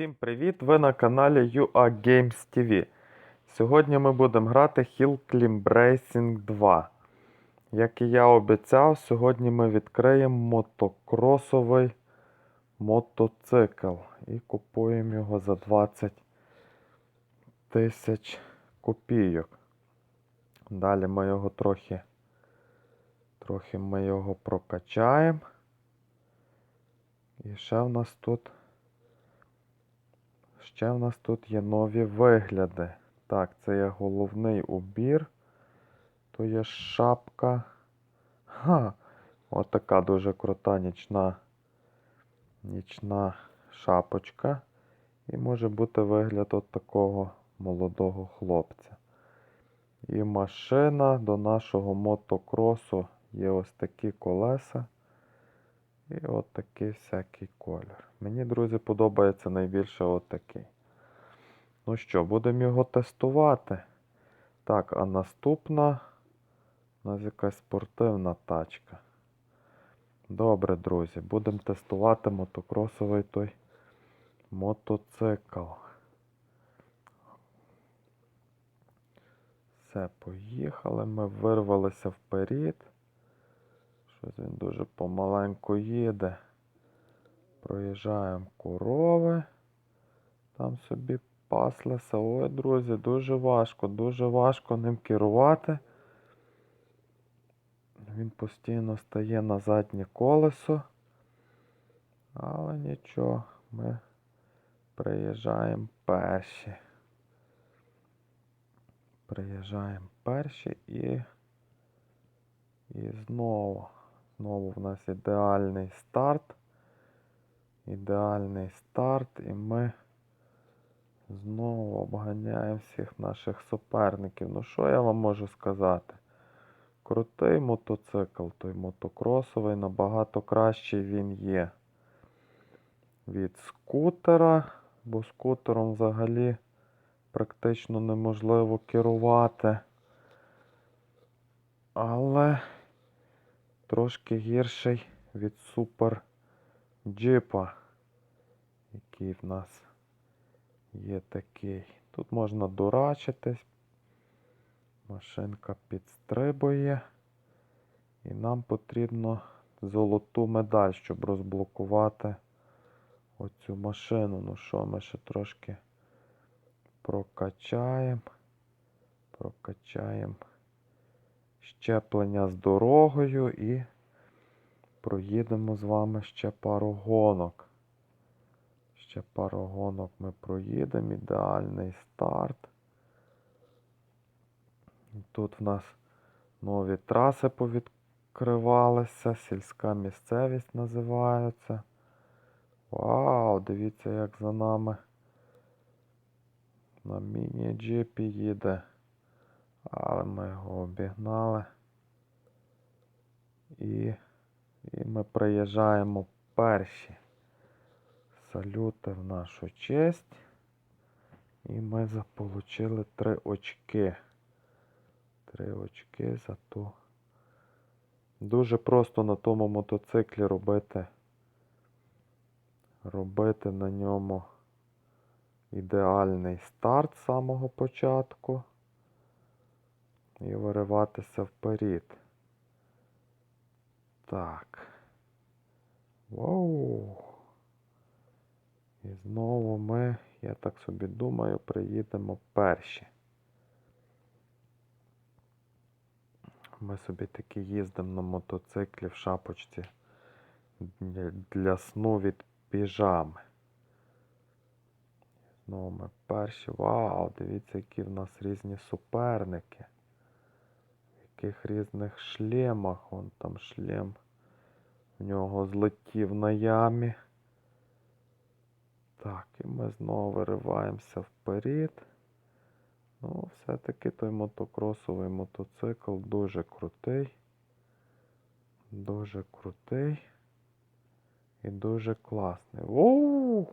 Всім привіт! Ви на каналі UA Games TV. Сьогодні ми будемо грати Hill Climb Racing 2. Як і я обіцяв, сьогодні ми відкриємо мотокросовий мотоцикл і купуємо його за 20 тисяч копійок. Далі ми його трохи, трохи ми його прокачаємо. І ще в нас тут. Ще в нас тут є нові вигляди. Так, це є головний убір. То є шапка. Ха! Отака дуже крута нічна, нічна шапочка. І може бути вигляд от такого молодого хлопця. І машина до нашого мотокросу є ось такі колеса. І от такий всякий колір. Мені, друзі, подобається найбільше от такий. Ну що, будемо його тестувати. Так, а наступна у нас якась спортивна тачка. Добре, друзі, будемо тестувати мотокросовий той мотоцикл. Все, поїхали. Ми вирвалися вперед. Щось він дуже помаленьку їде. Проїжджаємо корови. Там собі паслися. Ой, друзі, дуже важко, дуже важко ним керувати. Він постійно стає на заднє колесо. Але нічого, ми приїжджаємо перші. Приїжджаємо перші і. І знову. Знову в нас ідеальний старт. Ідеальний старт, і ми знову обганяємо всіх наших суперників. Ну, що я вам можу сказати? Крутий мотоцикл, той мотокросовий, набагато кращий він є від скутера, бо скутером взагалі практично неможливо керувати. Але трошки гірший від супер джипа, який в нас є такий. Тут можна дурачитись. Машинка підстрибує. І нам потрібно золоту медаль, щоб розблокувати оцю машину. Ну що, ми ще трошки прокачаємо. Прокачаємо щеплення з дорогою і проїдемо з вами ще пару гонок. Ще пару гонок ми проїдемо. Ідеальний старт. Тут в нас нові траси повідкривалися, сільська місцевість називається. Вау, дивіться, як за нами на міні-джипі їде. Але ми його обігнали. І, і ми приїжджаємо перші. Салюти в нашу честь. І ми заполучили три очки. Три очки за ту. Дуже просто на тому мотоциклі робити. Робити на ньому ідеальний старт з самого початку і вириватися вперед. Так. Воу. І знову ми, я так собі думаю, приїдемо перші. Ми собі таки їздимо на мотоциклі в шапочці для сну від піжами. Знову ми перші. Вау, дивіться, які в нас різні суперники. В яких різних шлемах. Вон там шлем. В нього злетів на ямі. Так, і ми знову вириваємося вперед. Ну, все-таки той мотокросовий мотоцикл дуже крутий. Дуже крутий. І дуже класний. Воу!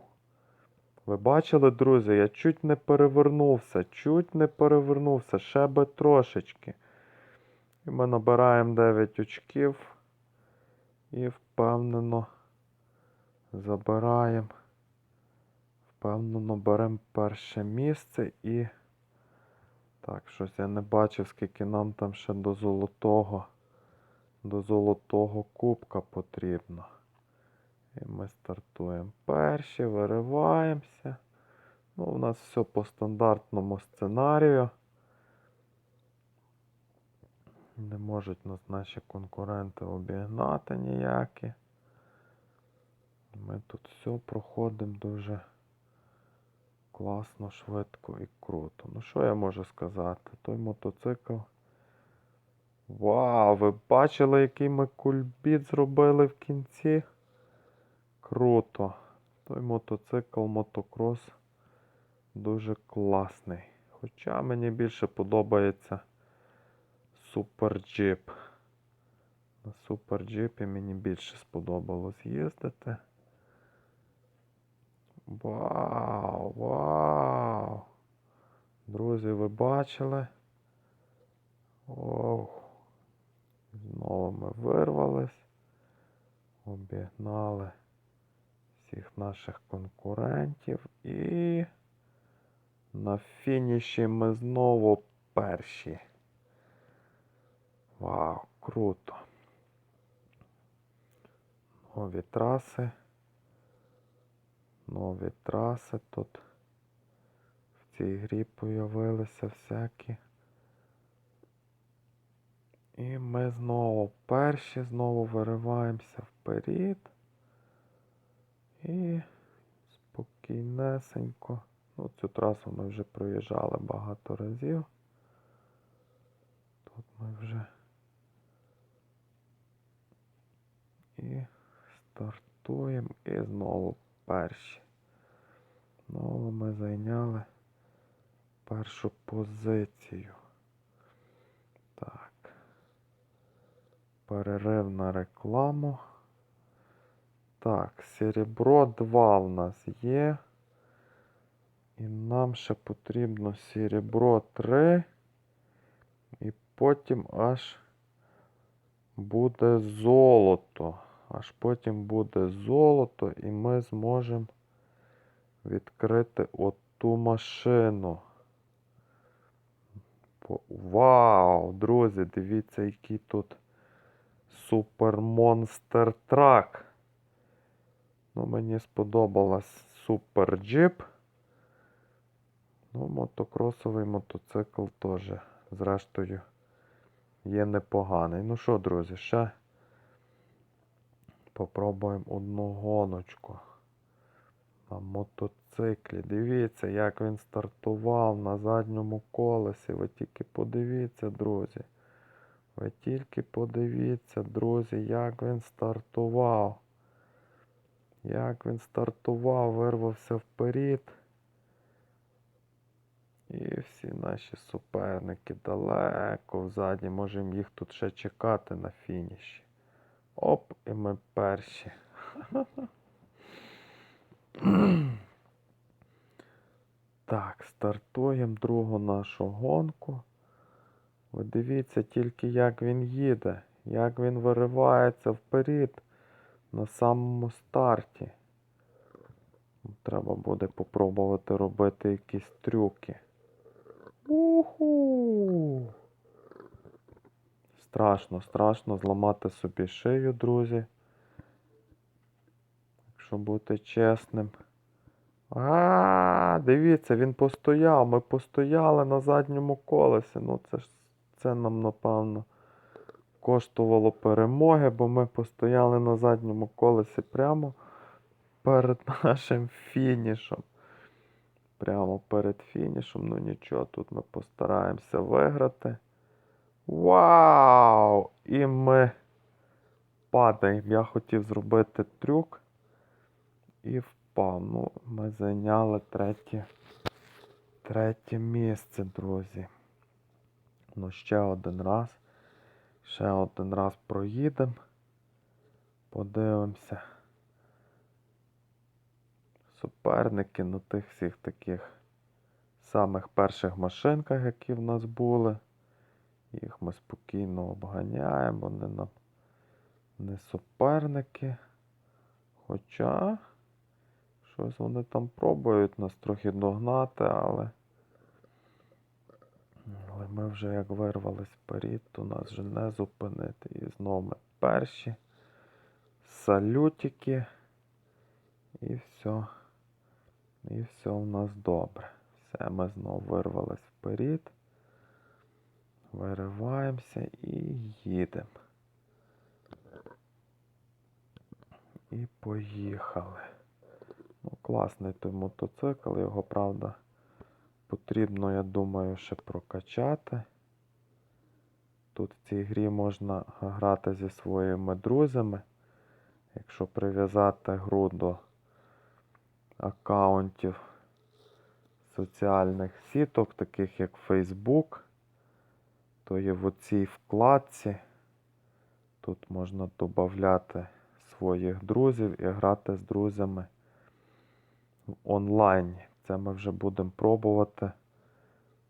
Ви бачили, друзі, я чуть не перевернувся, чуть не перевернувся, ще би трошечки. І ми набираємо 9 очків і впевнено забираємо Певно, наберемо перше місце і. Так, щось я не бачив, скільки нам там ще до золотого. До золотого кубка потрібно. І ми стартуємо перші, вириваємося. Ну, у нас все по стандартному сценарію. Не можуть нас наші конкуренти обігнати ніякі. Ми тут все проходимо дуже класно, швидко і круто. Ну що я можу сказати? Той мотоцикл. Вау! Ви бачили, який ми кульбіт зробили в кінці? Круто. Той мотоцикл, мотокрос дуже класний. Хоча мені більше подобається суперджип. На суперджипі мені більше сподобалось їздити. Вау, вау! Друзі, ви бачили? Ох. Знову ми вирвались, обігнали всіх наших конкурентів і на фініші ми знову перші. Вау, круто. Нові траси. Нові траси тут в цій грі появилися всякі. І ми знову перші, знову вириваємося вперед. І спокійнесенько. Ну, цю трасу ми вже проїжджали багато разів. Тут ми вже і стартуємо і знову перші. Знову ми зайняли першу позицію. Так. Перерив на рекламу. Так, серебро 2 в нас є. І нам ще потрібно серебро 3. І потім аж буде золото. Аж потім буде золото, і ми зможемо відкрити оту машину. Вау, друзі, дивіться, який тут Супер Монстер Трак. Ну, мені сподобалась Супер Джип. Ну, мотокросовий мотоцикл теж, зрештою, є непоганий. Ну що, друзі, ще попробуємо одну гоночку на мотоциклі. Дивіться, як він стартував на задньому колесі. Ви тільки подивіться, друзі. Ви тільки подивіться, друзі, як він стартував. Як він стартував, вирвався вперед. І всі наші суперники далеко взаді. Можемо їх тут ще чекати на фініші. Оп, і ми перші. Так, стартуємо другу нашу гонку. Ви дивіться тільки, як він їде, як він виривається вперед на самому старті. Треба буде попробувати робити якісь трюки. Уху! Страшно, страшно зламати собі шию, друзі. Якщо бути чесним. А, дивіться, він постояв. Ми постояли на задньому колесі. Ну, це ж це нам, напевно, коштувало перемоги, бо ми постояли на задньому колесі прямо перед нашим фінішем. Прямо перед фінішем. Ну нічого, тут ми постараємося виграти. Вау! І ми падаємо. Я хотів зробити трюк і впав. Ну, ми зайняли третє, третє місце, друзі. Ну, ще один раз. Ще один раз проїдемо. Подивимося. Суперники на тих всіх таких самих перших машинках, які в нас були. Їх ми спокійно обганяємо, вони нам не суперники. Хоча, Щось вони там пробують нас трохи догнати, але. Але ми вже як вирвались вперед, то нас вже не зупинити. І знову ми перші. Салютики. І все. І все в нас добре. Все, ми знову вирвались вперед. Вириваємося і їдемо. І поїхали. Ну, класний той мотоцикл, його, правда, потрібно, я думаю, ще прокачати. Тут в цій грі можна грати зі своїми друзями. Якщо прив'язати гру до аккаунтів соціальних сіток, таких як Facebook, то є в цій вкладці. Тут можна додати своїх друзів і грати з друзями в онлайні. Це ми вже будемо пробувати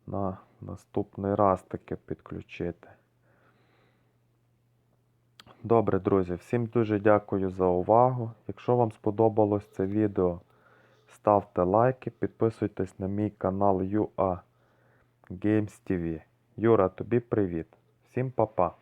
на наступний раз таке підключити. Добре, друзі, всім дуже дякую за увагу. Якщо вам сподобалось це відео, ставте лайки, підписуйтесь на мій канал UA Games TV. Юра, тобі привіт. Всім па-па.